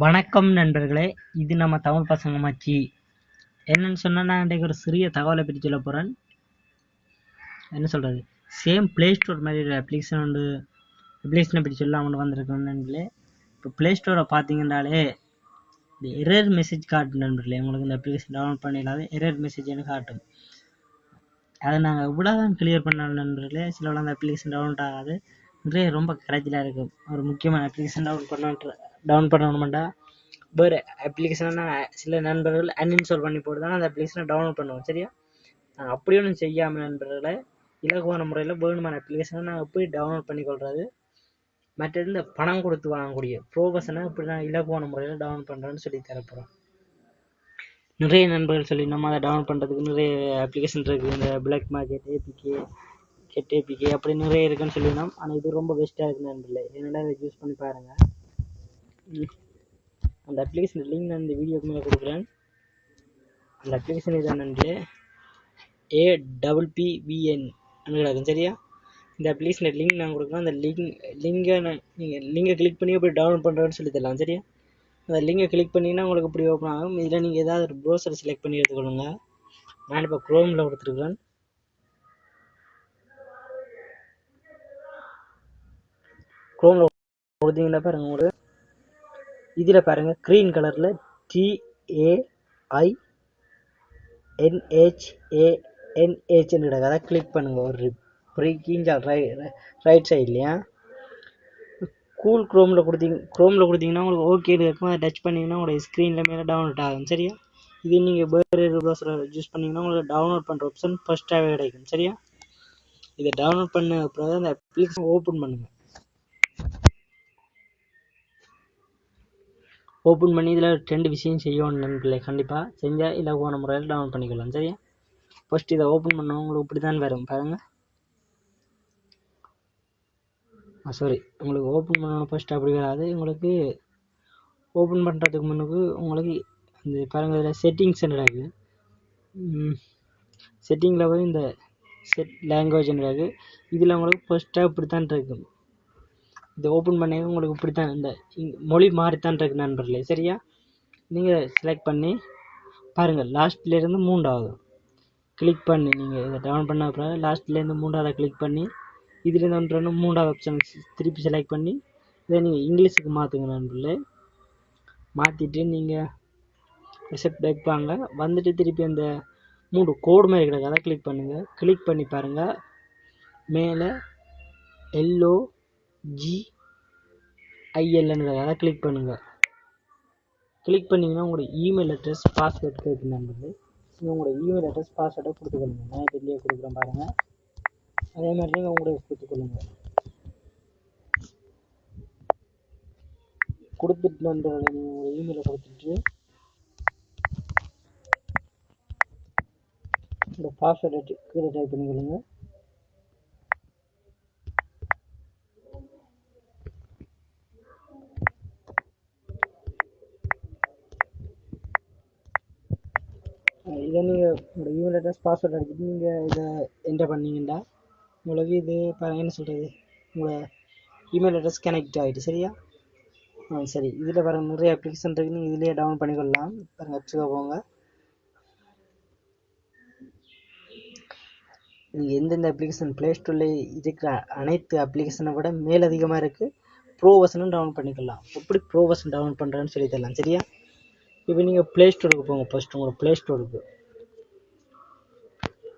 வணக்கம் நண்பர்களே இது நம்ம தமிழ் பசங்க மச்சி. என்னன்னு சொன்னா நான் இன்றைக்கு ஒரு சிறிய தகவலை பற்றி சொல்ல போகிறேன் என்ன சொல்கிறது சேம் ப்ளே ஸ்டோர் மாதிரி ஒரு அப்ளிகேஷன் உண்டு. அப்ளிகேஷனை பற்றி சொல்லாமல் வந்திருக்கோம் நண்பர்களே. இப்போ ப்ளே ஸ்டோரை பார்த்தீங்கன்னாலே இந்த எரர் மெசேஜ் காட்டும் நண்பர்களே. உங்களுக்கு இந்த அப்ளிகேஷன் டவுன்லோட் பண்ணிடாத எரர் மெசேஜ்னு காட்டும். அதை நாங்கள் எவ்வளோ தான் கிளியர் பண்ணாலும் நண்பர்களே சில அந்த அப்ளிகேஷன் டவுன்லோட் ஆகாது. நிறைய ரொம்ப கரைச்சலாக இருக்கும் ஒரு முக்கியமான அப்ளிகேஷன் டவுன் பண்ண டவுன் பண்ணணுமெண்டா? வேறு அப்ளிகேஷனை சில நண்பர்கள் அன்இன்ஸ்டால் பண்ணி போட்டு அந்த அப்ளிகேஷனை டவுன்லோட் பண்ணுவோம் சரியா? நாங்கள் அப்படி ஒன்றும் செய்யாமல் நண்பர்களை இலகுவான முறையில் வேணுமான அப்ளிகேஷனை நாங்கள் எப்படி டவுன்லோட் பண்ணிக்கொள்கிறது மற்றது இந்த பணம் கொடுத்து வாங்கக்கூடிய ப்ரோபஸனை இப்படி நான் இலகுவான முறையில் டவுன்லோட் பண்ணுறேன்னு சொல்லி தரப்போகிறோம் நிறைய நண்பர்கள் சொல்லி நம்ம அதை டவுன்லோட் பண்ணுறதுக்கு நிறைய அப்ளிகேஷன் இருக்குது இந்த பிளாக் மார்க்கெட் ஏபிகே கெட்டு பிகே அப்படி நிறைய இருக்குன்னு சொல்லியிருந்தோம். ஆனால் இது ரொம்ப பெஸ்ட்டாக இருக்குது நண்பர்களே என்னடா இதை யூஸ் பண்ணி பாருங்கள் அந்த அப்ளிகேஷன் லிங்க் நான் இந்த வீடியோக்கு மேலே கொடுக்குறேன். அந்த அப்ளிகேஷன் இதான் நண்பர்களே ஏ டபுள் பி விஎன் கிடக்கும் சரியா? இந்த அப்ளிகேஷன் லிங்க் நான் கொடுக்குறேன். அந்த லிங்க் லிங்கை நான் நீங்கள் லிங்கை கிளிக் பண்ணி எப்படி டவுன்லோட் பண்ணுறேன்னு சொல்லி தரலாம். சரியா? அந்த லிங்கை கிளிக் பண்ணிங்கன்னா உங்களுக்கு இப்படி ஓப்பன் ஆகும். இதில் நீங்கள் ஏதாவது ஒரு ப்ரௌசர் செலக்ட் பண்ணி எடுத்துக்கொள்ளுங்க நான் இப்போ க்ரோமில் கொடுத்துருக்குறேன். க்ரோமில் கொடுத்தீங்கன்னா பாருங்க உங்களுக்கு இதில் பாருங்கள் க்ரீன் கலரில் டிஏஐ என்ஹெச்ஏஎன்ஹெச்னு கிடக்கு அதை கிளிக் பண்ணுங்கள் ஒரு ப்ரீ ரை ரைட் சைட்லையா கூல் க்ரோமில் கொடுத்தீங்க க்ரோமில் கொடுத்தீங்கன்னா உங்களுக்கு ஓகேன்னு இருக்கும். அதை டச் பண்ணிங்கன்னா உங்களுடைய ஸ்க்ரீனில் மேலே டவுன்லோட் ஆகும் சரியா? இது நீங்கள் வேறு ப்ரௌசரை யூஸ் பண்ணிங்கன்னா உங்களுக்கு டவுன்லோட் பண்ணுற ஆப்ஷன் ஃபஸ்ட்டாகவே கிடைக்கும் சரியா? இதை டவுன்லோட் பண்ண அப்புறம் அந்த அப்ளிகேஷன் ஓப்பன் பண்ணுங்கள் ஓப்பன் பண்ணி இதில் ரெண்டு விஷயம் செய்யணும் நண்பர்களே கண்டிப்பாக செஞ்சால் இலகுவான முறையில் டவுன்லோட் பண்ணிக்கலாம். சரியா? ஃபஸ்ட் இதை ஓப்பன் பண்ண உங்களுக்கு இப்படி தான் வரும் பாருங்கள் சாரி உங்களுக்கு ஓப்பன் பண்ணணும் ஃபஸ்ட் அப்படி வராது. உங்களுக்கு ஓப்பன் பண்ணுறதுக்கு முன்னுக்கு உங்களுக்கு இந்த பாருங்கள் இதில் செட்டிங்ஸ் இருக்குது செட்டிங்கில் போய் இந்த செட் லாங்குவேஜ் இருக்குது இதில் உங்களுக்கு ஃபஸ்ட்டாக இப்படி தான் இருக்கும். இதை ஓப்பன் பண்ணி உங்களுக்கு இப்படி தான் இந்த மொழி மாறித்தான் இருக்கு நண்பர்களே. சரியா? நீங்கள் செலக்ட் பண்ணி பாருங்கள் லாஸ்ட்லேருந்து மூன்றாவது. கிளிக் பண்ணி நீங்கள் இதை டவுன் பண்ண அப்புறம் லாஸ்ட்லேருந்து மூன்றாவது கிளிக் பண்ணி இதுலேருந்து ஒன்று மூன்றாவது ஆப்ஷன் திருப்பி செலக்ட் பண்ணி இதை நீங்கள் இங்கிலீஷுக்கு மாற்றுங்க நண்பர்களே. மாற்றிட்டு நீங்கள் ரிசெப்ட் வைப்பாங்க வந்துட்டு திருப்பி அந்த மூணு கோடு மாதிரி கிடக்கு அதை கிளிக் பண்ணுங்கள் கிளிக் பண்ணி பாருங்கள் மேலே எல்லோ ஜி அதை கிளிக் பண்ணுங்கள் கிளிக் பண்ணிங்கன்னா உங்களோட இமெயில் அட்ரஸ் பாஸ்வேர்ட் கேட்கும் நண்பர்கள். நீங்கள் உங்களோட இமெயில் அட்ரஸ் பாஸ்வேர்டை கொடுத்துக்கொள்ளுங்க நான் இப்போ இல்லையே கொடுக்குறேன் பாருங்கள் அதே மாதிரி நீங்கள் உங்களுடைய கொடுத்துக்கொள்ளுங்க கொடுத்துட்டு நண்பர்களை நீங்கள் உங்களோட இமெயிலை கொடுத்துட்டு இந்த பாஸ்வேர்டை கீழே டைப் பண்ணிக்கொள்ளுங்கள் இதை நீங்கள் உங்களோட இமெயில் அட்ரஸ் பாஸ்வேர்ட் அடிச்சுட்டு நீங்கள் இதை என்டர் பண்ணீங்கன்னா உங்களுக்கு இது இப்போ என்ன சொல்கிறது உங்களோட இமெயில் அட்ரஸ் கனெக்ட் ஆகிட்டு சரியா? ஆ சரி. இதில் பாருங்கள் நிறைய அப்ளிகேஷன் இருக்குது நீங்கள் இதிலேயே டவுன்லோட் பண்ணிக்கொள்ளலாம். பாருங்கள் வச்சுக்க போங்க. நீங்கள் எந்தெந்த அப்ளிகேஷன் ப்ளே ஸ்டோரில் இருக்கிற அனைத்து அப்ளிகேஷனை விட மேலதிகமாக இருக்குது ப்ரோ வெர்ஷனும் டவுன்லோட் பண்ணிக்கலாம் எப்படி ப்ரோ வெர்ஷன் டவுன்லோட் பண்ணுறேன்னு சொல்லி தரலாம் சரியா? இப்போ நீங்கள் ப்ளே ஸ்டோருக்கு போங்க ஃபஸ்ட்டு உங்களோட ப்ளே ஸ்டோருக்கு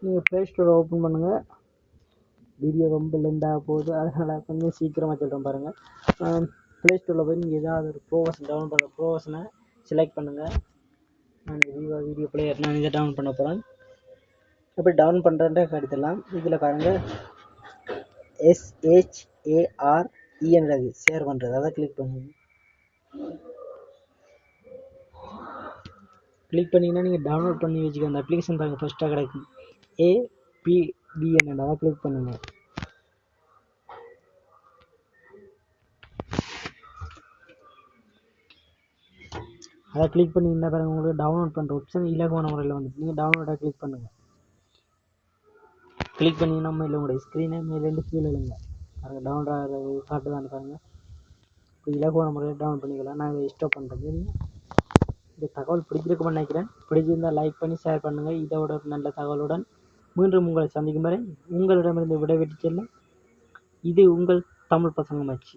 நீங்கள் ப்ளே ஸ்டோரை ஓப்பன் பண்ணுங்கள் வீடியோ ரொம்ப லென்த்தாக போகுது. அதனால் கொஞ்சம் சீக்கிரமாக சொல்கிறேன் பாருங்கள் ப்ளே ஸ்டோரில் போய் நீங்கள் ஏதாவது ஒரு ப்ரோவர்ஷன் டவுன் பண்ண ப்ரோவர்ஷனை செலக்ட் பண்ணுங்கள் நான் விவோ வீடியோ பிளேயர் நான் இதை டவுன் பண்ண போகிறேன் எப்படி டவுன் பண்ணுறேன்ற கடித்தலாம் இதில் பாருங்கள் எஸ்ஹெச்ஏஆர் ஷேர் பண்ணுறது அதை கிளிக் பண்ணுங்க. கிளிக் பண்ணிங்கன்னா நீங்கள் டவுன்லோட் பண்ணி வச்சுக்க அந்த அப்ளிகேஷன் பாருங்கள் ஃபஸ்ட்டாக கிடைக்கும் ஏபிபிஎன் அதை கிளிக் பண்ணுங்கள் அதை கிளிக் பண்ணிங்கன்னா பாருங்கள் உங்களுக்கு டவுன்லோட் பண்ணுற ஆப்ஷன் இலகுவான முறையில் வந்துட்டு நீங்கள் டவுன்லோடாக கிளிக் பண்ணுங்கள் கிளிக் பண்ணிங்கன்னா மேலே உங்களுடைய ஸ்க்ரீனை மேலேருந்து கீழே இல்லைங்க பாருங்கள் டவுன்லோட் ஆகிறது காட்டுதான்னு பாருங்கள் இப்போ இலகுவான முறையில் டவுன்லோட் பண்ணிக்கலாம். நான் இதை ஸ்டாப் பண்ணுறேன் இந்த தகவல் பிடிச்சிருக்கும்னு நினைக்கிறேன். பிடிச்சிருந்தால் லைக் பண்ணி ஷேர் பண்ணுங்கள் இதோட நல்ல தகவலுடன் மீண்டும் உங்களை சந்திக்கும் வரை உங்களிடமிருந்து விடைபெற்று செல்லும். இது உங்கள் தமிழ் பசங்க மச்சி